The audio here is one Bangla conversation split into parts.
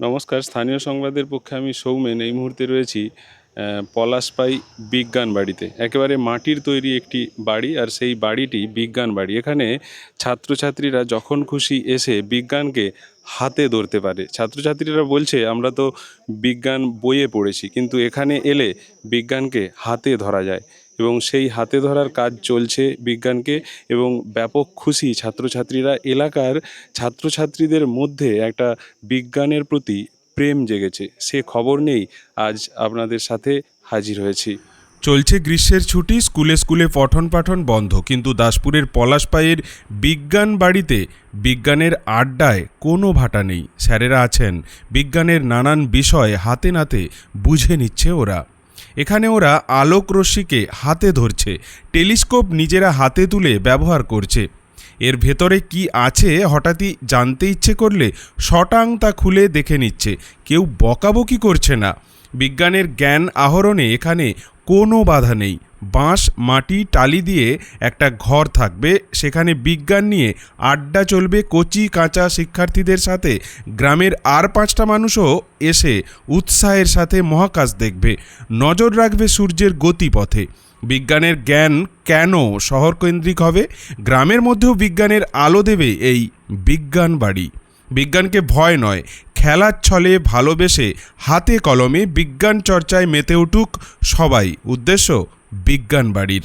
নমস্কার। স্থানীয় সংবাদের পক্ষে আমি সৌমেন। এই মুহূর্তে রয়েছি পলাশপাই বিজ্ঞান বাড়িতে। একেবারে মাটির তৈরি একটি বাড়ি আর সেই বাড়িটি বিজ্ঞান বাড়ি। এখানে ছাত্রছাত্রীরা যখন খুশি এসে বিজ্ঞানকে হাতে ধরতে পারে। ছাত্রছাত্রীরা বলছে, আমরা তো বিজ্ঞান বইয়ে পড়েছি, কিন্তু এখানে এলে বিজ্ঞানকে হাতে ধরা যায়। এবং সেই হাতে ধরার কাজ চলছে বিজ্ঞানকে এবং ব্যাপক খুশি ছাত্রছাত্রীরা এলাকার ছাত্রছাত্রীদের মধ্যে একটা বিজ্ঞানের প্রতি প্রেম জেগেছে। সে খবর নেই, আজ আপনাদের সাথে হাজির হয়েছি। চলছে গ্রীষ্মের ছুটি, স্কুলে স্কুলে পঠন পাঠন বন্ধ, কিন্তু দাসপুরের পলাশপাইয়ের বিজ্ঞান বাড়িতে বিজ্ঞানের আড্ডায় কোনো ভাটা নেই। স্যারেরা আছেন। বিজ্ঞানের নানান বিষয় হাতে নাতে বুঝে নিচ্ছে ওরা। এখানে ওরা আলোক রশ্মিকে হাতে ধরছে, টেলিস্কোপ নিজেরা হাতে তুলে ব্যবহার করছে। এর ভেতরে কি আছে হঠাৎই জানতে ইচ্ছে করলে শটাং তা খুলে দেখে নিচ্ছে। কেউ বকাবকি করছে না। বিজ্ঞানের জ্ঞান আহরণে এখানে কোনো বাধা নেই। বাঁশ, মাটি, টালি দিয়ে একটা ঘর থাকবে। সেখানে বিজ্ঞান নিয়ে আড্ডা চলবে কচি কাঁচা শিক্ষার্থীদের সাথে। গ্রামের আর পাঁচটা মানুষও এসে উৎসাহের সাথে মহাকাশ দেখবে। নজর রাখবে সূর্যের গতিপথে। বিজ্ঞানের জ্ঞান কেন শহরকেন্দ্রিক হবে? গ্রামের মধ্যেও বিজ্ঞানের আলো দেবে এই বিজ্ঞান বাড়ি। বিজ্ঞানকে ভয় নয়, খেলার ছলে ভালোবেসে হাতে কলমে বিজ্ঞান চর্চায় মেতে উঠুক সবাই। উদ্দেশ্য, বিজ্ঞান বাড়ির।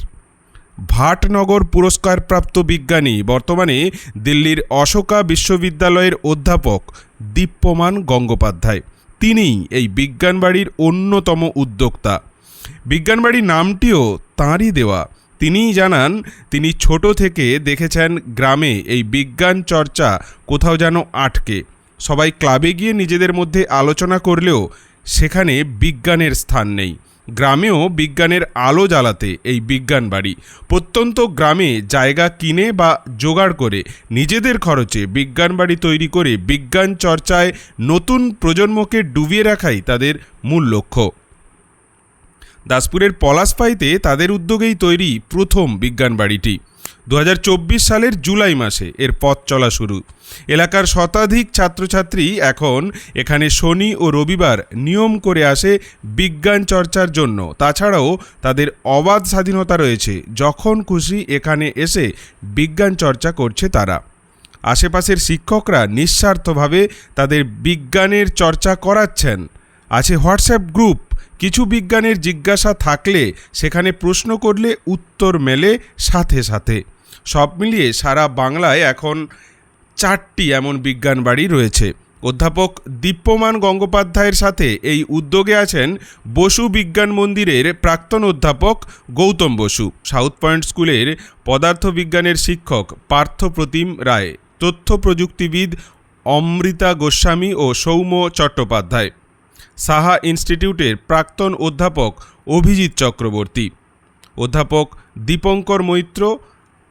ভাটনগর পুরস্কারপ্রাপ্ত বিজ্ঞানী, বর্তমানে দিল্লির অশোকা বিশ্ববিদ্যালয়ের অধ্যাপক দীপ্যমান গঙ্গোপাধ্যায়। তিনিই এই বিজ্ঞান বাড়ির অন্যতম উদ্যোক্তা। বিজ্ঞানবাড়ি নামটিও তাঁরই দেওয়া। তিনিই জানান, তিনি ছোট থেকে দেখেছেন গ্রামে এই বিজ্ঞান চর্চা কোথাও যেন আটকে। সবাই ক্লাবে গিয়ে নিজেদের মধ্যে আলোচনা করলেও সেখানে বিজ্ঞানের স্থান নেই। গ্রামেও বিজ্ঞানের আলো জ্বালাতে এই বিজ্ঞান বাড়ি। প্রত্যন্ত গ্রামে জায়গা কিনে বা জোগাড় করে নিজেদের খরচে বিজ্ঞান বাড়ি তৈরি করে বিজ্ঞান চর্চায় নতুন প্রজন্মকে ডুবিয়ে রাখাই তাদের মূল লক্ষ্য। দাসপুরের পলাশপাইতে তাদের উদ্যোগেই তৈরি প্রথম বিজ্ঞান বাড়িটি। দু হাজার চব্বিশ সালের জুলাই মাসে এর পথ চলা শুরু। এলাকার শতাধিক ছাত্রছাত্রী এখন এখানে শনি ও রবিবার নিয়ম করে আসে বিজ্ঞান চর্চার জন্য। তাছাড়াও তাদের অবাধ স্বাধীনতা রয়েছে যখন খুশি এখানে এসে বিজ্ঞান চর্চা করছে তারা। আশেপাশের শিক্ষকরা নিঃস্বার্থভাবে তাদের বিজ্ঞানের চর্চা করাচ্ছেন। আছে হোয়াটসঅ্যাপ গ্রুপ। কিছু বিজ্ঞানের জিজ্ঞাসা থাকলে সেখানে প্রশ্ন করলে উত্তর মেলে সাথে সাথে। সব মিলিয়ে সারা বাংলায় এখন চারটি এমন বিজ্ঞান বাড়ি রয়েছে। অধ্যাপক দীপ্যমান গঙ্গোপাধ্যায়ের সাথে এই উদ্যোগে আছেন বসু বিজ্ঞান মন্দিরের প্রাক্তন অধ্যাপক গৌতম বসু, সাউথ পয়েন্ট স্কুলের পদার্থবিজ্ঞানের শিক্ষক পার্থ প্রতিম রায় তথ্য প্রযুক্তিবিদ অমৃতা গোস্বামী ও সৌম্য চট্টোপাধ্যায়। সাহা ইনস্টিটিউটের প্রাক্তন অধ্যাপক অভিজিৎ চক্রবর্তী। অধ্যাপক দীপঙ্কর মৈত্র,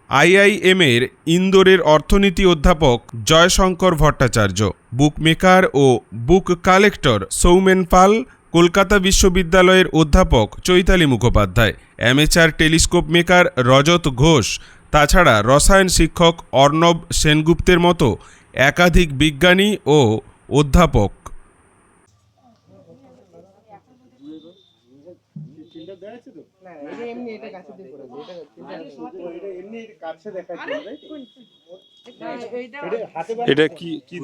আইআইএমের ইন্দোরের অর্থনীতি অধ্যাপক জয়শঙ্কর ভট্টাচার্য, বুকমেকার ও বুক কালেক্টর সৌমেন পাল, কলকাতা বিশ্ববিদ্যালয়ের অধ্যাপক Chaitali Mukhopadhyay, amateur telescope maker Rajat Ghosh, তাছাড়া রসায়ন শিক্ষক অর্ণব সেনগুপ্তের মতো একাধিক বিজ্ঞানী ও অধ্যাপক। এটা কি কি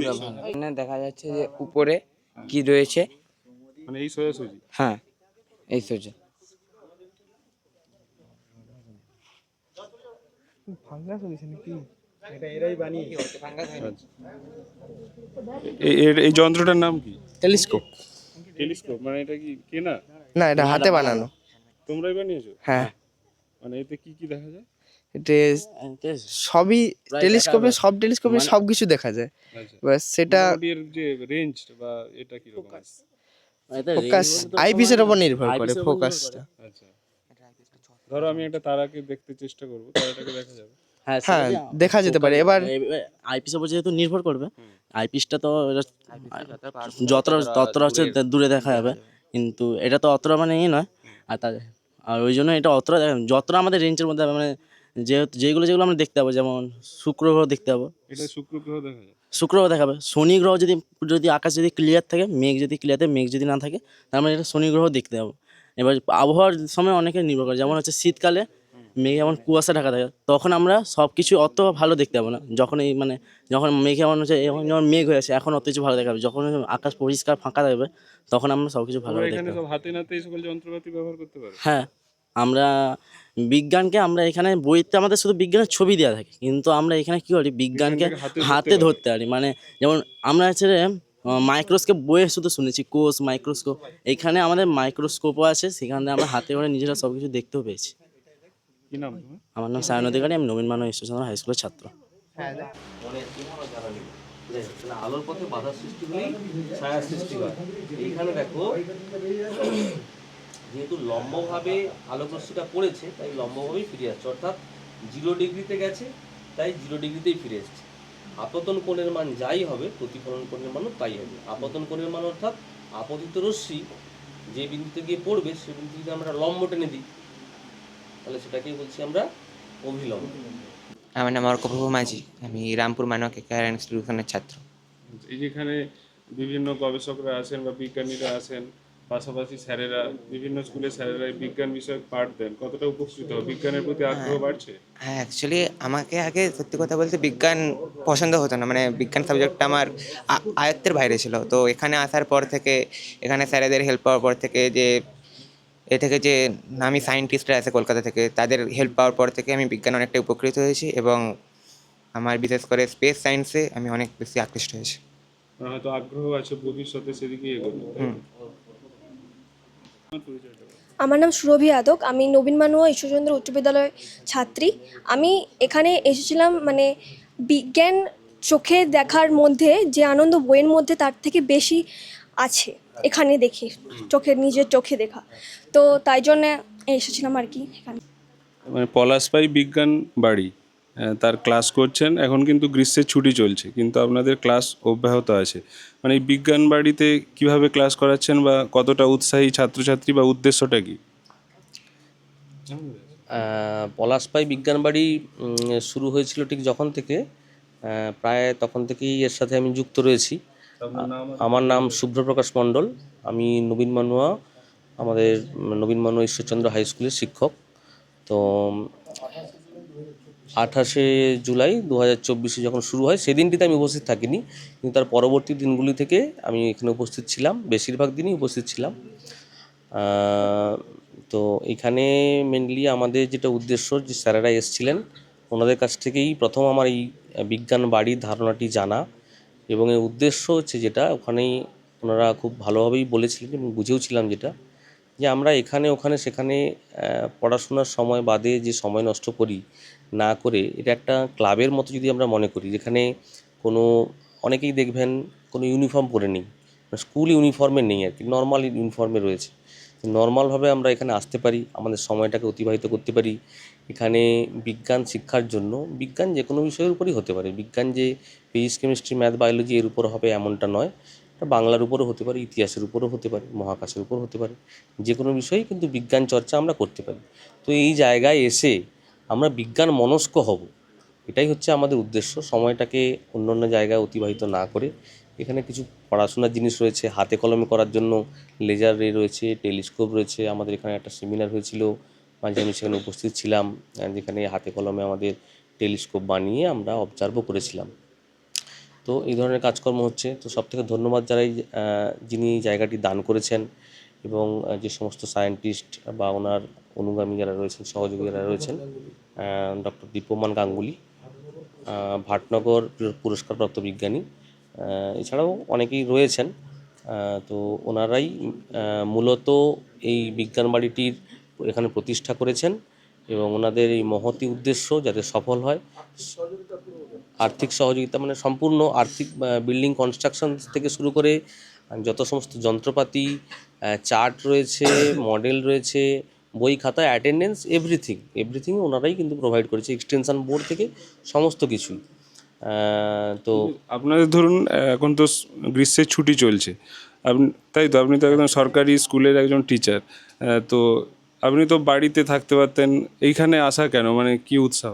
এখানে দেখা যাচ্ছে যে উপরে কি রয়েছে? মানে এই সোজাসুজি হ্যাঁ এই সোজা। এর- এই যন্ত্রটার নাম কি? টেলিস্কোপ। টেলিস্কোপ মানে এটা কি কেনা? না এটা হাতে বানানো। তোমরাই বানিয়েছো? হ্যাঁ। মানে এতে কি কি দেখা যায়? এটা সবই টেলিস্কোপে সব টেলিস্কোপে সব কিছু দেখা যায়। আচ্ছা। বাস সেটা এর যে রেঞ্জ বা এটা কি রকম ফোকাস আইপিসের উপর নির্ভর করে ফোকাসটা আচ্ছা। ধরো আমি একটা তারাকে দেখতে চেষ্টা করব তারাটাকে দেখা যাবে। হ্যাঁ দেখা যেতে পারে। এবার আইপিস উপর যেহেতু নির্ভর করবে আইপিসটা তো যতটা ততটা হচ্ছে দূরে দেখা যাবে। কিন্তু এটা তো অতটা মানে ই নয়। আর আর ওই জন্য এটা অতটা যতটা আমাদের রেঞ্জের মধ্যে হবে মানে যেহেতু যেগুলো যেগুলো আমরা দেখতে পাবো যেমন শুক্র গ্রহ দেখতে পাবো। এটা শুক্র গ্রহ দেখা যায় শুক্র গ্রহ দেখাবে। শনি গ্রহ যদি যদি আকাশ যদি ক্লিয়ার থাকে মেঘ যদি ক্লিয়ার থাকে মেঘ যদি না থাকে তার মানে এটা শনি গ্রহ দেখতে পাবো। এবার আবহাওয়ার সময় অনেকে নির্ভর করে যেমন হচ্ছে শীতকালে মেঘে যেমন কুয়াশা ঢাকা থাকে তখন আমরা সব কিছু অত ভালো দেখতে পাবো না। যখন এই মানে যখন মেঘে এমন হচ্ছে এখন যখন মেঘ হয়ে আছে এখন অত কিছু ভালো দেখাবে যখন আকাশ পরিষ্কার ফাঁকা থাকবে তখন আমরা সব কিছু ভালো দেখতে পাবো। হাতে নাতে এই সকল যন্ত্রপাতি ব্যবহার করতে পারো হ্যাঁ। আমরা বিজ্ঞানকে আমরা এখানে বইতে আমাদের শুধু বিজ্ঞানের ছবি দেওয়া থাকে। কিন্তু আমরা এখানে কি করি? বিজ্ঞানকে হাতে ধরতে পারি। মানে যেমন আমরা হচ্ছে মাইক্রোস্কোপ বইয়ে শুধু শুনেছি কোষ মাইক্রোস্কোপ এখানে আমাদের মাইক্রোস্কোপও আছে সেখানে আমরা হাতে করে নিজেরা সব কিছু দেখতেও পেয়েছি। কি নাম তোমার? আমার নাম সায়ন অধিকারী আমি নবীন মানব ঈশ্বরচন্দ্র হাই স্কুলের ছাত্র। আলোর পথে বাধা সৃষ্টি হলেই ছায়া সৃষ্টি হয়। এইখানে দেখো যেহেতু লম্বভাবে আলোক রশ্মিটা পড়েছে তাই লম্বভাবেই ফিরে আসছে। অর্থাৎ জিরো ডিগ্রিতে গেছে তাই জিরো ডিগ্রিতেই ফিরে এসছে। আপতন কোণের মান যাই হবে প্রতিফলন কোণের মানও তাই হবে। আপতন কোণের মান অর্থাৎ আপতিত রশ্মি যে বিন্দুতে গিয়ে পড়বে সে বিন্দু যদি আমরা লম্ব টেনে দিই তাহলে সেটাকেই বলছি আমরা অভিলম্ব। আমার নাম অর্কপ্রভু মাঝি আমি রামপুর মানব কেয়ার ইনস্টিটিউশনের ছাত্র। এই যেখানে বিভিন্ন গবেষকরা আছেন বা বিজ্ঞানীরা আছেন পাশাপাশি স্যারেরা বিভিন্ন স্কুলে স্যারেরা বিজ্ঞান বিষয়ক পাঠ দেন। কতটা উপকৃত? বিজ্ঞানের প্রতি আগ্রহ বাড়ছে? হ্যাঁ অ্যাকচুয়ালি আমাকে আগে সত্যি কথা বলতে বিজ্ঞান পছন্দ হতো না। মানে বিজ্ঞান সাবজেক্টটা আমার আয়ত্তের বাইরে ছিল। তো এখানে আসার পর থেকে এখানে স্যারেদের হেল্প পাওয়ার পর থেকে যে এ থেকে যে নামি সায়েন্টিস্টরা আছে কলকাতা থেকে তাদের হেল্প পাওয়ার পর থেকে আমি বিজ্ঞান অনেকটা উপকৃত হয়েছি এবং আমার বিশেষ করে স্পেস সায়েন্সে আমি অনেক বেশি আকৃষ্ট হয়েছি। হয়তো আগ্রহ আছে ভবিষ্যতে সেদিকে এগোনো? আমার নাম সুরভি আদক, আমি নবীন মানুয়া, ঈশ্বরচন্দ্র উচ্চ বিদ্যালয়ের ছাত্রী। আমি এখানে এসেছিলাম মানে বিজ্ঞান চোখে দেখার মধ্যে, যে আনন্দ বইয়ের মধ্যে তার থেকে বেশি আছে, এখানে দেখি, চোখে, নিজের চোখে দেখা। তো তাই জন্য এসেছিলাম আর কি এখানে। মানে পলাশপাই বিজ্ঞান বাড়ি। তার ক্লাস করছেন। এখন কিন্তু গ্রীষ্মের ছুটি চলছে কিন্তু আপনাদের ক্লাস অব্যাহত আছে। মানে এই বিজ্ঞান বাড়িতে কীভাবে ক্লাস করাচ্ছেন বা কতটা উৎসাহী ছাত্রছাত্রী বা উদ্দেশ্যটা কি? পলাশপাই বিজ্ঞান বাড়ি শুরু হয়েছিল ঠিক যখন থেকে। প্রায় তখন থেকেই এর সাথে আমি যুক্ত রয়েছি। আমার নাম শুভ্রপ্রকাশ মণ্ডল। আমি নবীন মানুয়া আমাদের নবীন মানুয়া ঈশ্বরচন্দ্র হাই স্কুলের শিক্ষক। তো আঠাশে জুলাই দু হাজার চব্বিশে যখন শুরু হয় সেদিনটিতে আমি উপস্থিত থাকিনি। কিন্তু তার পরবর্তী দিনগুলি থেকে আমি এখানে উপস্থিত ছিলাম, বেশিরভাগ দিনই উপস্থিত ছিলাম। তো এখানে মেনলি আমাদের যেটা উদ্দেশ্য যে স্যারেরা এসছিলেন, ওনাদের কাছ থেকেই প্রথম আমার এই বিজ্ঞান বাড়ির ধারণাটি জানা এবং এর উদ্দেশ্য হচ্ছে যেটা, ওখানেই ওনারা খুব ভালোভাবেই বলেছিলেন এবং বুঝেও ছিলাম যেটা। যে আমরা এখানে, ওখানে, সেখানে পড়াশোনার সময় বাদে যে সময় নষ্ট করি না করে, এটা একটা ক্লাবের মতো যদি আমরা মনে করি, যেখানে কোনো, অনেকেই দেখবেন কোনো ইউনিফর্ম পরে নেই। স্কুল ইউনিফর্মে নেই আর কি, নর্মাল ইউনিফর্মে রয়েছে। নর্মালভাবে আমরা এখানে আসতে পারি, আমাদের সময়টাকে অতিবাহিত করতে পারি। এখানে বিজ্ঞান শিক্ষার জন্য, বিজ্ঞান যে কোনো বিষয়ের উপরই হতে পারে। বিজ্ঞান যে ফিজিক্স কেমিস্ট্রি ম্যাথ বায়োলজি এর উপর হবে এমনটা নয়। বাংলার উপরও হতে পারে, ইতিহাসের উপরও হতে পারে, মহাকাশের উপর হতে পারে, যে কোনো বিষয়েই কিন্তু বিজ্ঞান চর্চা আমরা করতে পারি। তো এই জায়গায় এসে আমরা বিজ্ঞান মনস্ক হব, এটাই হচ্ছে আমাদের উদ্দেশ্য। সময়টাকে অন্য অন্য জায়গায় অতিবাহিত না করে এখানে কিছু পড়াশোনার জিনিস রয়েছে, হাতে কলমে করার জন্য লেজার রে রয়েছে, টেলিস্কোপ রয়েছে, আমাদের এখানে একটা সেমিনার হয়েছিল, মাঝে আমি সেখানে উপস্থিত ছিলাম, যেখানে হাতে কলমে আমাদের টেলিস্কোপ বানিয়ে আমরা অবজার্ভও করেছিলাম। তো এই ধরনের কাজকর্ম হচ্ছে। তো সব থেকে ধন্যবাদ যারা এই, যিনি জায়গাটি দান করেছেন এবং যে সমস্ত সায়েন্টিস্ট বা ওনার অনুগামী যারা রয়েছেন সহযোগী যারা রয়েছেন ডক্টর দীপমান গাঙ্গুলি ভাটনগর পুরস্কারপ্রাপ্ত বিজ্ঞানী এছাড়াও অনেকেই রয়েছেন। তো ওনারাই মূলত এই বিজ্ঞান বাড়িটির এখানে প্রতিষ্ঠা করেছেন এবং ওনাদের এই মহতি উদ্দেশ্য যাতে সফল হয়। আর্থিক সহযোগিতা মানে সম্পূর্ণ আর্থিক বিল্ডিং কনস্ট্রাকশন থেকে শুরু করে যত সমস্ত যন্ত্রপাতি চার্ট রয়েছে মডেল রয়েছে, বই খাতা অ্যাটেন্ডেন্স এভরিথিং এভরিথিং ওনারাই কিন্তু প্রোভাইড করেছে এক্সটেনশন বোর্ড থেকে সমস্ত কিছুই। তো আপনাদের ধরুন এখন তো গ্রীষ্মের ছুটি চলছে। আপনি, তাই তো, আপনি তো একদম সরকারি স্কুলের একজন টিচার তো আপনি তো বাড়িতে থাকতে পারতেন, এইখানে আসা কেন? মানে কি উৎসাহ?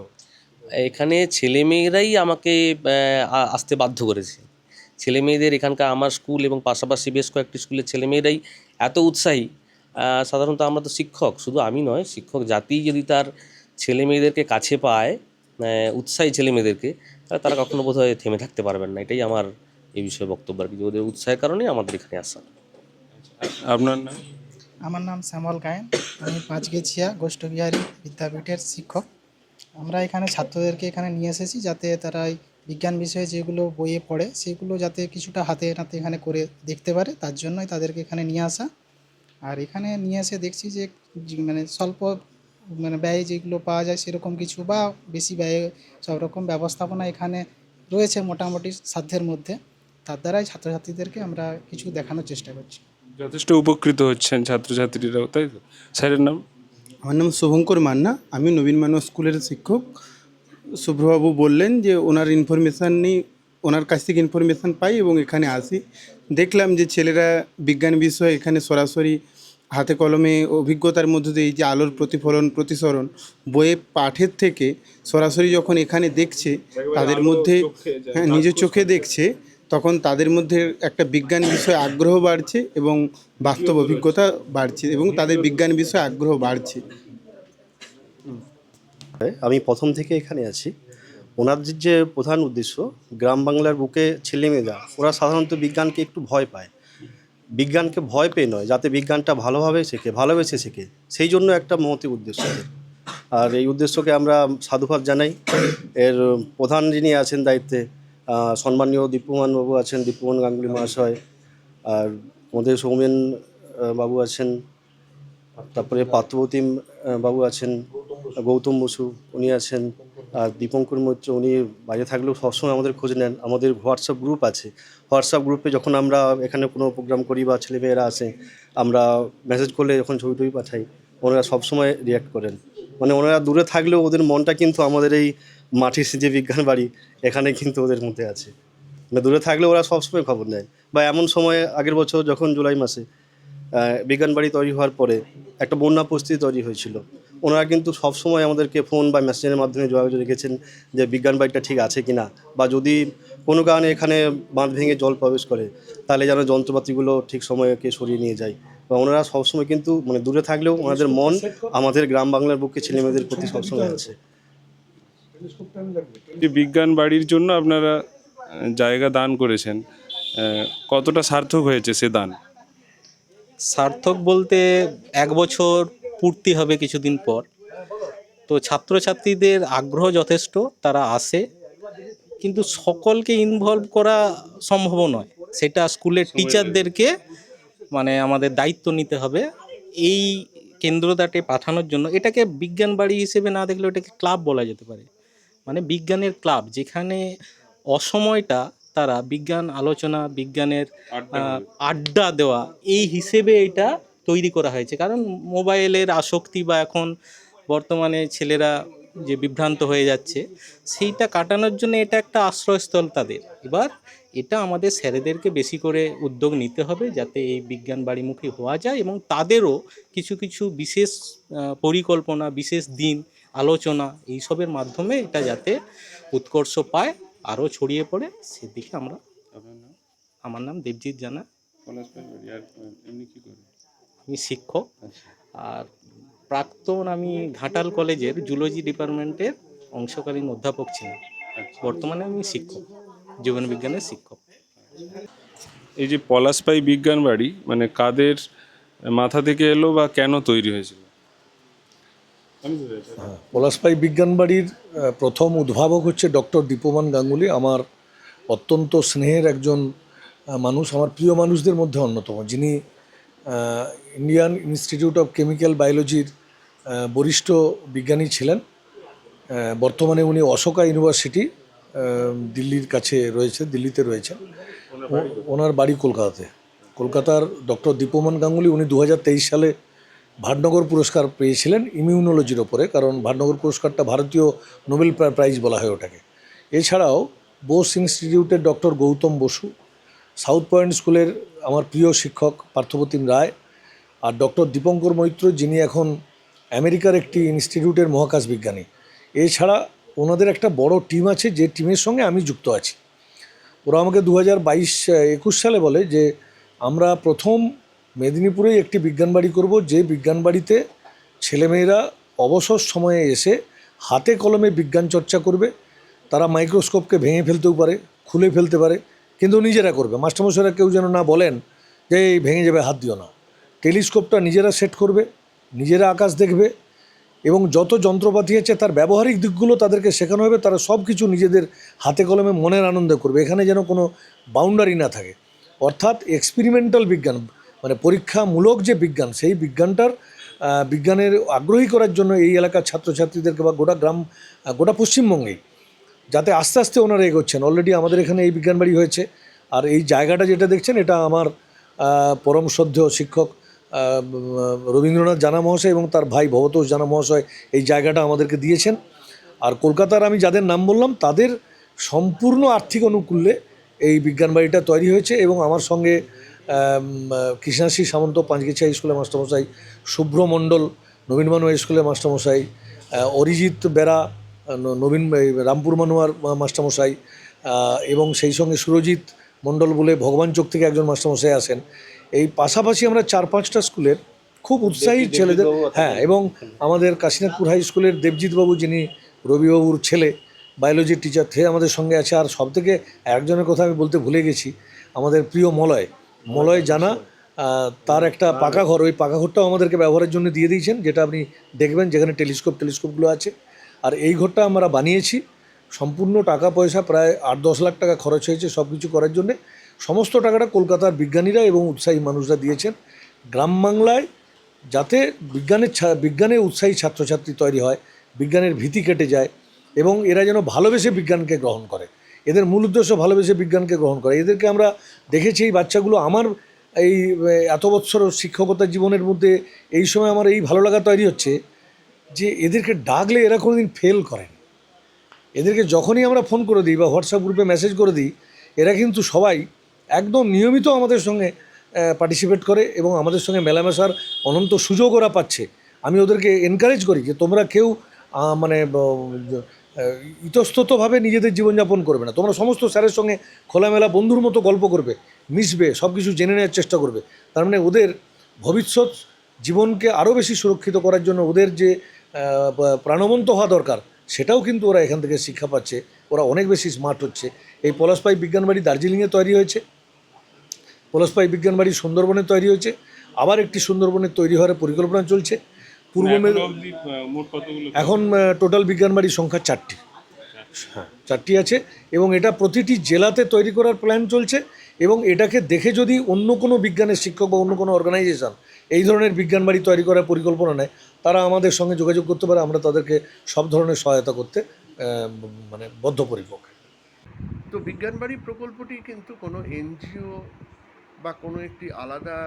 এখানে ছেলে মেয়েরাই আমাকে আসতে বাধ্য করেছে। ছেলে মেয়েদের এখানকার আমার স্কুল এবং পাশাপাশি বেশ কয়েকটি স্কুলের ছেলে মেয়েরাই এত উৎসাহী। সাধারণত আমরা তো শিক্ষক শুধু আমি নয় শিক্ষক জাতি যদি তার ছেলে মেয়েদেরকে কাছে পায় উৎসাহী ছেলে মেয়েদেরকে তাহলে তারা কখনো বোধহয় থেমে থাকতে পারবেন না। এটাই আমার এই বিষয়ে বক্তব্য আর কি ওদের উৎসাহের কারণেই আমাদের এখানে আসা। আপনার নাম? আমার নাম শ্যামল গায়েন আমি পাঁচগেছিয়া গোষ্ঠবিহারী বিদ্যাপীঠের শিক্ষক। আমরা এখানে ছাত্রদেরকে এখানে নিয়ে এসেছি যাতে তারা বিজ্ঞান বিষয়ে যেগুলো বইয়ে পড়ে, সেগুলো যাতে কিছুটা হাতে নাতে এখানে করে দেখতে পারে। তার জন্যই তাদেরকে এখানে নিয়ে আসা। আর এখানে নিয়ে এসে দেখছি যে মানে স্বল্প মানে ব্যয়ে যেগুলো পাওয়া যায় সেরকম কিছু বা বেশি ব্যয়ে সব রকম ব্যবস্থাপনা এখানে রয়েছে মোটামুটি সাধ্যের মধ্যে, তার দ্বারাই ছাত্রছাত্রীদেরকে আমরা কিছু দেখানোর চেষ্টা করছি। যথেষ্ট উপকৃত হচ্ছেন ছাত্রছাত্রীরাও, তাই তো? স্যারের নাম? আমার নাম শুভঙ্কর মান্না। আমি নবীন মানব স্কুলের শিক্ষক। শুভ্রবাবু বললেন যে ওনার ইনফরমেশান নিই ওনার কাছ থেকে ইনফরমেশান পাই এবং এখানে আসি। দেখলাম যে ছেলেরা বিজ্ঞান বিষয়ে এখানে সরাসরি হাতে কলমে অভিজ্ঞতার মধ্যে দিয়ে যে আলোর প্রতিফলন প্রতিসরণ বইয়ে পাঠের থেকে সরাসরি যখন এখানে দেখছে তাদের মধ্যে হ্যাঁ নিজের চোখে দেখছে। তখন তাদের মধ্যে একটা বিজ্ঞান বিষয়ে আগ্রহ বাড়ছে এবং বাস্তব অভিজ্ঞতা বাড়ছে এবং তাদের বিজ্ঞান বিষয়ে আগ্রহ বাড়ছে। আমি প্রথম থেকে এখানে আছি। ওনাদের যে প্রধান উদ্দেশ্য, গ্রাম বাংলার বুকে ছেলেমেয়েরা, ওরা সাধারণত বিজ্ঞানকে একটু ভয় পায়। বিজ্ঞানকে ভয় পেয়ে নয়, যাতে বিজ্ঞানটা ভালোভাবে শেখে, ভালোবেসে শেখে। সেই জন্য একটা মহতি উদ্দেশ্য। আর এই উদ্দেশ্যকে আমরা সাধুবাদ জানাই। এর প্রধান যিনি আছেন দায়িত্বে সম্মানীয় দীপ্যমান বাবু আছেন দীপ্যমান গাঙ্গুলি মহাশয় আর আমাদের সৌমেন বাবু আছেন তারপরে পার্থপ্রতিম আহ, বাবু আছেন গৌতম বসু উনি আছেন আর দীপঙ্কর মৈত্র উনি বাইরে থাকলেও সবসময় আমাদের খোঁজ নেন আমাদের হোয়াটসঅ্যাপ গ্রুপ আছে। হোয়াটসঅ্যাপ গ্রুপে যখন আমরা এখানে কোনো প্রোগ্রাম করি বা ছেলেমেয়েরা আসে আমরা মেসেজ করলে যখন ছবি টবি পাঠাই ওনারা সবসময় রিয়াক্ট করেন। মানে ওনারা দূরে থাকলেও ওদের মনটা কিন্তু আমাদের এই মাটির যে বিজ্ঞান বাড়ি এখানে কিন্তু ওদের মধ্যে আছে। মানে দূরে থাকলে ওরা সবসময় খবর নেয়। বা এমন সময় আগের বছর যখন জুলাই মাসে বিজ্ঞান বাড়ি তৈরি হওয়ার পরে একটা বন্যা পরিস্থিতি তৈরি হয়েছিল। ওনারা কিন্তু সবসময় আমাদেরকে ফোন বা মেসেজের মাধ্যমে যোগাযোগ রেখেছেন যে বিজ্ঞান বাড়িটা ঠিক আছে কি না বা যদি কোনো কারণে এখানে বাঁধ ভেঙে জল প্রবেশ করে তাহলে যেন যন্ত্রপাতিগুলো ঠিক সময়কে সরিয়ে নিয়ে যায়। বা ওনারা সবসময় কিন্তু মানে দূরে থাকলেও ওনাদের মন আমাদের গ্রাম বাংলার বুকে ছেলেমেয়েদের প্রতি সবসময় আছে। বিজ্ঞান বাড়ির জন্য আপনারা জায়গা দান করেছেন। কতটা সার্থক হয়েছে সে দান? সার্থক বলতে এক বছর পূর্তি হবে কিছুদিন পর। তো ছাত্রছাত্রীদের আগ্রহ যথেষ্ট তারা আসে। কিন্তু সকলকে ইনভলভ করা সম্ভব নয়। সেটা স্কুলের টিচারদেরকে মানে আমাদের দায়িত্ব নিতে হবে। এই কেন্দ্রদাটে পাঠানোর জন্য এটাকে বিজ্ঞান বাড়ি হিসেবে না দেখলে এটাকে ক্লাব বলা যেতে পারে। মানে বিজ্ঞানের ক্লাব যেখানে অসময়টা তারা বিজ্ঞান আলোচনা বিজ্ঞানের আড্ডা দেওয়া। এই হিসেবে এটা তৈরি করা হয়েছে। কারণ মোবাইলের আসক্তি বা এখন বর্তমানে ছেলেরা যে বিভ্রান্ত হয়ে যাচ্ছে সেইটা কাটানোর জন্য এটা একটা আশ্রয়স্থল তাদের। এবার এটা আমাদের স্যারেদেরকে বেশি করে উদ্যোগ নিতে হবে যাতে এই বিজ্ঞান বাড়িমুখী হওয়া যায় এবং তাদেরও কিছু কিছু বিশেষ পরিকল্পনা বিশেষ দিন আলোচনা এইসবের মাধ্যমে এটা যাতে উৎকর্ষ পায় আরও ছড়িয়ে পড়ে সেদিকে আমরা আমার নাম দেবজিৎ জানা। আমি শিক্ষক। আচ্ছা। আর প্রাক্তন আমি ঘাটাল কলেজের জুলজি ডিপার্টমেন্টের অংশকালীন অধ্যাপক ছিলাম। আচ্ছা। বর্তমানে আমি শিক্ষক জীবন বিজ্ঞানের শিক্ষক। এই যে পলাশপাই বিজ্ঞান বাড়ি মানে কাদের মাথা থেকে এলো বা কেন তৈরি হয়েছিল? পলাশপাই বিজ্ঞান বাড়ির প্রথম উদ্ভাবক হচ্ছে ডক্টর দীপমান গাঙ্গুলি। আমার অত্যন্ত স্নেহের একজন মানুষ আমার প্রিয় মানুষদের মধ্যে অন্যতম। যিনি ইন্ডিয়ান ইনস্টিটিউট অফ কেমিক্যাল বায়োলজির বরিষ্ঠ বিজ্ঞানী ছিলেন। বর্তমানে উনি অশোকা ইউনিভার্সিটি দিল্লির কাছে রয়েছে দিল্লিতে রয়েছেন। ও- ওনার বাড়ি কলকাতাতে। কলকাতার ডক্টর দীপমান গাঙ্গুলি উনি দু হাজার তেইশ সালে ভাটনগর পুরস্কার পেয়েছিলেন ইমিউনোলজির ওপরে, কারণ ভাটনগর পুরস্কারটা ভারতীয় নোবেল প্রাইজ বলা হয় ওটাকে। এছাড়াও বোস ইনস্টিটিউটের doctor Gautam Basu, South Point স্কুলের আমার প্রিয় শিক্ষক পার্থপ্রতিম রায়, আর ডক্টর দীপঙ্কর মৈত্র, যিনি এখন আমেরিকার একটি ইনস্টিটিউটের মহাকাশ বিজ্ঞানী। এছাড়া ওনাদের একটা বড় টিম আছে, যে টিমের সঙ্গে আমি যুক্ত আছি। ওরা আমাকে দু হাজার বাইশ, একুশ সালে বলে যে, আমরা প্রথম মেদিনীপুরেই একটি বিজ্ঞান বাড়ি করব। যে বিজ্ঞান বাড়িতে ছেলেমেয়েরা অবসর সময়ে এসে হাতে কলমে বিজ্ঞান চর্চা করবে। তারা মাইক্রোস্কোপকে ভেঙে ফেলতেও পারে, খুলে ফেলতে পারে, কিন্তু নিজেরা করবে। মাস্টারমশাইরা কেউ যেন না বলেন যে এই ভেঙে যাবে, হাত দিও না। টেলিস্কোপটা নিজেরা সেট করবে, নিজেরা আকাশ দেখবে এবং যত যন্ত্রপাতি আছে, তার ব্যবহারিক দিকগুলো তাদেরকে শেখানো হবে। তারা সব কিছু নিজেদের হাতে কলমে মনের আনন্দে করবে। এখানে যেন কোনো বাউন্ডারি না থাকে। অর্থাৎ এক্সপেরিমেন্টাল বিজ্ঞান মানে পরীক্ষামূলক যে বিজ্ঞান, সেই বিজ্ঞানটার বিজ্ঞানের আগ্রহী করার জন্য এই এলাকার ছাত্রছাত্রীদেরকে বা গোটা গ্রাম গোটা পশ্চিমবঙ্গেই যাতে আস্তে আস্তে ওনারা এগোচ্ছেন। অলরেডি আমাদের এখানে এই বিজ্ঞান বাড়ি হয়েছে। আর এই জায়গাটা যেটা দেখছেন, এটা আমার পরম শ্রদ্ধেয় শিক্ষক রবীন্দ্রনাথ জানা মহাশয় এবং তার ভাই ভবতোষ জানা মহাশয় এই জায়গাটা আমাদেরকে দিয়েছেন। আর কলকাতার আমি যাদের নাম বললাম, তাদের সম্পূর্ণ আর্থিক অনুকূল্যে এই বিজ্ঞান বাড়িটা তৈরি হয়েছে এবং আমার সঙ্গে কৃষ্ণাশ্রী সামন্ত পাঁচগেছিয়া স্কুলের মাস্টারমশাই শুভ্র মণ্ডল নবীন মানুয়া স্কুলের মাস্টারমশাই অরিজিৎ বেরা নবীন রামপুর মানুয়ার মাস্টারমশাই এবং সেই সঙ্গে সুরজিৎ মণ্ডল বলে ভগবান চোখ থেকে একজন মাস্টারমশাই আসেন। এই পাশাপাশি আমরা চার পাঁচটা স্কুলের খুব উৎসাহী ছেলেদের হ্যাঁ এবং আমাদের কাশীনাথপুর হাই স্কুলের দেবজিৎবাবু যিনি রবিবাবুর ছেলে বায়োলজির টিচার সে আমাদের সঙ্গে আছে। আর সব থেকে একজনের কথা আমি বলতে ভুলে গেছি আমাদের প্রিয় মলয়। মলয় জানা তার একটা পাকা ঘর। ওই পাকা ঘরটাও আমাদেরকে ব্যবহারের জন্য দিয়ে দিয়েছেন, যেটা আপনি দেখবেন যেখানে টেলিস্কোপ, টেলিস্কোপগুলো আছে। আর এই ঘরটা আমরা বানিয়েছি, সম্পূর্ণ টাকা পয়সা, প্রায় আট দশ লাখ টাকা খরচ হয়েছে সব কিছু করার জন্যে। সমস্ত টাকাটা কলকাতার বিজ্ঞানীরা এবং উৎসাহী মানুষরা দিয়েছেন। গ্রাম বাংলায় যাতে বিজ্ঞানের বিজ্ঞানে উৎসাহী ছাত্রছাত্রী তৈরি হয়, বিজ্ঞানের ভীতি কেটে যায়, এবং এরা যেন ভালোবেসে বিজ্ঞানকে গ্রহণ করে। এদের মূল উদ্দেশ্য ভালোবেসে বিজ্ঞানকে গ্রহণ করে। এদেরকে আমরা দেখেছি এই বাচ্চাগুলো আমার এই এত বৎসর শিক্ষকতার জীবনের মধ্যে এই সময় আমার এই ভালো লাগা তৈরি হচ্ছে যে এদেরকে ডাকলে এরা কোনোদিন ফেল করেন। এদেরকে যখনই আমরা ফোন করে দিই বা হোয়াটসঅ্যাপ গ্রুপে মেসেজ করে দিই, এরা কিন্তু সবাই একদম নিয়মিত আমাদের সঙ্গে পার্টিসিপেট করে এবং আমাদের সঙ্গে মেলামেশার অনন্ত সুযোগ ওরা পাচ্ছে। আমি ওদেরকে এনকারেজ করি যে তোমরা কেউ মানে ইতস্ততভাবে নিজেদের জীবনযাপন করবে না। তোমরা সমস্ত স্যারের সঙ্গে খোলামেলা বন্ধুর মতো গল্প করবে, মিশবে সব কিছু জেনে নেওয়ার চেষ্টা করবে। তার মানে ওদের ভবিষ্যৎ জীবনকে আরও বেশি সুরক্ষিত করার জন্য ওদের যে প্রাণবন্ত হওয়া দরকার, সেটাও কিন্তু ওরা এখান থেকে শিক্ষা পাচ্ছে। ওরা অনেক বেশি স্মার্ট হচ্ছে। এই পলাশপাই বিজ্ঞানবাড়ি দার্জিলিংয়ে তৈরি হয়েছে। পলাশপাই বিজ্ঞানবাড়ি সুন্দরবনে তৈরি হয়েছে। আবার একটি সুন্দরবনে তৈরি হওয়ার পরিকল্পনা চলছে। পূর্ব এখনও টোটাল বিজ্ঞান বাড়ির সংখ্যা চারটি। হ্যাঁ চারটি আছে এবং এটা প্রতিটি জেলাতে তৈরি করার প্ল্যান চলছে এবং এটাকে দেখে যদি অন্য কোনো বিজ্ঞানের শিক্ষক বা অন্য কোনো অর্গানাইজেশন এই ধরনের বিজ্ঞান বাড়ি তৈরি করার পরিকল্পনা নেয় তারা আমাদের সঙ্গে যোগাযোগ করতে পারে আমরা তাদেরকে সব ধরনের সহায়তা করতে মানে বদ্ধপরিপক তো বিজ্ঞানবাড়ি প্রকল্পটি কিন্তু কোনো এনজিও বা কোনো একটি আলাদা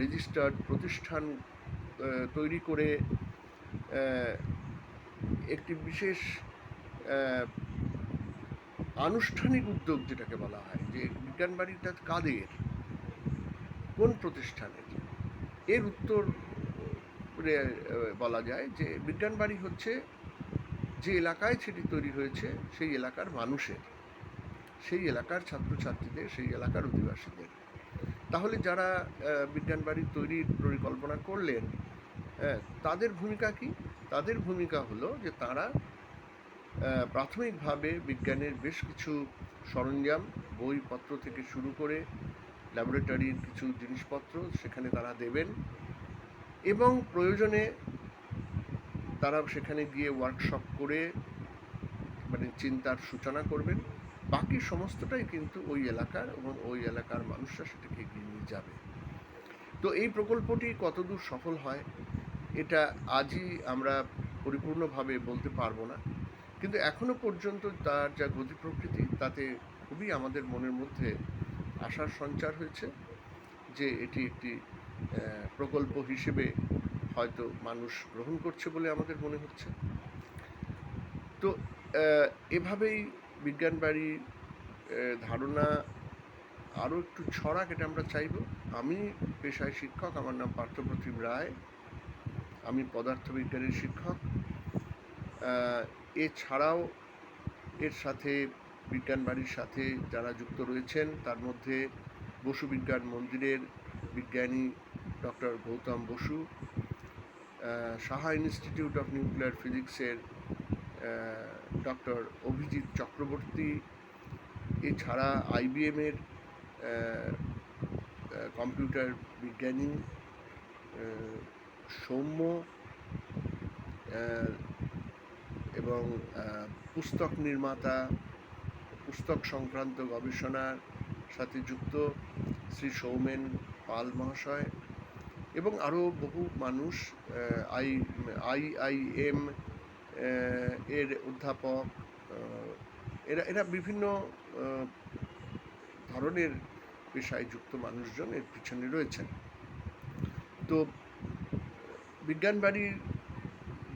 রেজিস্টার্ড প্রতিষ্ঠান তৈরি করে একটি বিশেষ আনুষ্ঠানিক উদ্যোগ যেটাকে বলা হয়, যে বিজ্ঞান বিজ্ঞানবাড়িটা কাদের? কোন প্রতিষ্ঠানের এর উত্তর বলা যায় যে বিজ্ঞানবাড়ি হচ্ছে যে এলাকায় সেটি তৈরি হয়েছে, সেই এলাকার মানুষের, সেই এলাকার ছাত্রছাত্রীদের, সেই এলাকার অধিবাসীদের। তাহলে যারা বিজ্ঞান বাড়ি তৈরির পরিকল্পনা করলেন তাদের ভূমিকা কি? তাদের ভূমিকা হলো যে তারা প্রাথমিকভাবে বিজ্ঞানের বেশ কিছু সরঞ্জাম, বইপত্র থেকে শুরু করে ল্যাবরেটরির কিছু জিনিসপত্র সেখানে তারা দেবেন এবং প্রয়োজনে তারা সেখানে গিয়ে ওয়ার্কশপ করে মানে চিন্তার সূচনা করবেন। বাকি সমস্তটাই কিন্তু ওই এলাকার এবং ওই এলাকার মানুষরা সেটাকে এগিয়ে নিয়ে যাবে। তো এই প্রকল্পটি কতদূর সফল হয়? এটা আজই আমরা পরিপূর্ণভাবে বলতে পারব না। কিন্তু এখনও পর্যন্ত তার যা গতি প্রকৃতি, তাতে খুবই আমাদের মনের মধ্যে আশার সঞ্চার হয়েছে যে এটি একটি প্রকল্প হিসেবে হয়তো মানুষ গ্রহণ করছে বলে আমাদের মনে হচ্ছে। তো এভাবেই বিজ্ঞান বাড়ির ধারণা আরও একটু ছড়াক, এটা আমরা চাইব। আমি পেশায় শিক্ষক, আমার নাম পার্থপ্রতিম রায়। আমি পদার্থবিজ্ঞানের শিক্ষক। এছাড়াও এর সাথে বিজ্ঞান বাড়ির সাথে যারা যুক্ত রয়েছেন, তার মধ্যে বসু বিজ্ঞান মন্দিরের বিজ্ঞানী doctor Gautam Basu Saha institute of nuclear ফিজিক্সের ডক্টর অভিজিৎ চক্রবর্তী, এছাড়া আইবিএমের কম্পিউটার বিজ্ঞানী সৌম্য এবং পুস্তক নির্মাতা, পুস্তক সংক্রান্ত গবেষণার সাথে যুক্ত শ্রী সৌমেন পাল মহাশয় এবং আরও বহু মানুষ আই আই আই, এম এর অধ্যাপক এরা এরা বিভিন্ন ধরনের পেশায় যুক্ত মানুষজন এর পিছনে রয়েছেন। তো বিজ্ঞান বাড়ির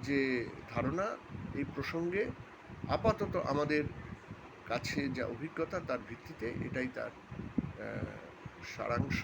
যে ধারণা এই প্রসঙ্গে আপাতত আমাদের কাছে যা অভিজ্ঞতা তার ভিত্তিতে এটাই তার সারাংশ।